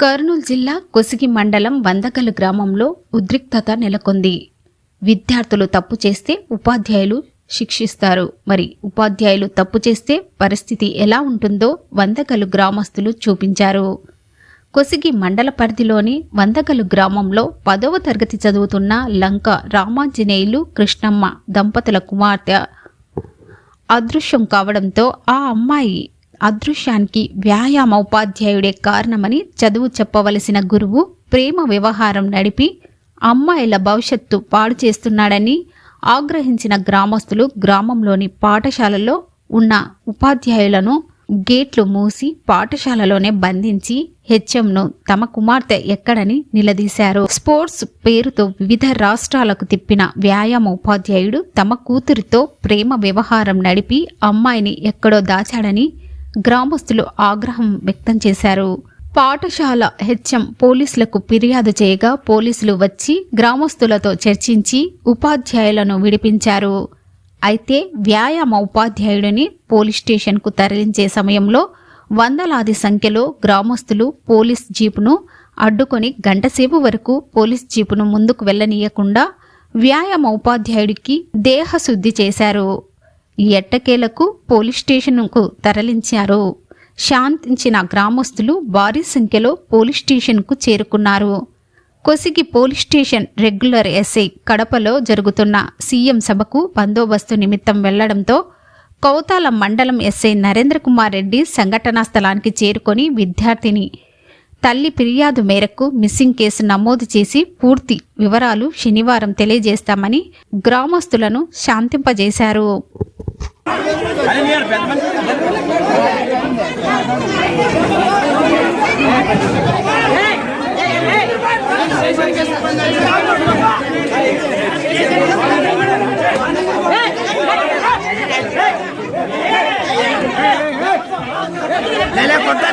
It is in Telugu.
కర్నూలు జిల్లా కొసిగి మండలం వందకలు గ్రామంలో ఉద్రిక్తత నెలకొంది. విద్యార్థులు తప్పు చేస్తే ఉపాధ్యాయులు శిక్షిస్తారు. మరి ఉపాధ్యాయులు తప్పు చేస్తే పరిస్థితి ఎలా ఉంటుందో వందకలు గ్రామస్తులు చూపించారు. కొసిగి మండల పరిధిలోని వందకలు గ్రామంలో పదవ తరగతి చదువుతున్న లంక రామాంజనేయులు కృష్ణమ్మ దంపతుల కుమార్తె. అదృశ్యం కావడంతో ఆ అమ్మాయి అదృశ్యానికి వ్యాయామ ఉపాధ్యాయుడే కారణమని చదువు చెప్పవలసిన గురువు ప్రేమ వ్యవహారం నడిపి అమ్మాయిల భవిష్యత్తు పాడు చేస్తున్నాడని ఆగ్రహించిన గ్రామస్తులు గ్రామంలోని పాఠశాలలో ఉన్న ఉపాధ్యాయులను గేట్లు మూసి పాఠశాలలోనే బంధించి హెచ్ఎంను తమ కుమార్తె ఎక్కడని నిలదీశారు. స్పోర్ట్స్ పేరుతో వివిధ రాష్ట్రాలకు తిప్పిన వ్యాయామ ఉపాధ్యాయుడు తమ కూతురితో ప్రేమ వ్యవహారం నడిపి అమ్మాయిని ఎక్కడో దాచాడని గ్రామస్తులు ఆగ్రహం వ్యక్తం చేశారు. పాఠశాల హెచ్ఎం పోలీసులకు ఫిర్యాదు చేయగా పోలీసులు వచ్చి గ్రామస్తులతో చర్చించి ఉపాధ్యాయులను విడిపించారు. అయితే వ్యాయామ ఉపాధ్యాయుడిని పోలీస్ స్టేషన్కు తరలించే సమయంలో వందలాది సంఖ్యలో గ్రామస్తులు పోలీస్ జీపును అడ్డుకొని గంటసేపు వరకు పోలీస్ జీపును ముందుకు వెళ్ళనీయకుండా వ్యాయామ ఉపాధ్యాయుడికి దేహశుద్ధి చేశారు. ఎట్టకేలకు పోలీస్ స్టేషన్కు తరలించారు. శాంతించిన గ్రామస్తులు భారీ సంఖ్యలో పోలీస్ స్టేషన్కు చేరుకున్నారు. Kosigi police station regular SI కడపలో జరుగుతున్న సీఎం సభకు బందోబస్తు నిమిత్తం వెళ్ళడంతో కౌతాల మండలం ఎస్ఐ నరేంద్ర కుమార్ రెడ్డి సంఘటనా స్థలానికి చేరుకొని విద్యార్థిని తల్లి ఫిర్యాదు మేరకు మిస్సింగ్ కేసు నమోదు చేసి పూర్తి వివరాలు శనివారం తెలియజేస్తామని గ్రామస్తులను శాంతింపజేశారు. కొట్టు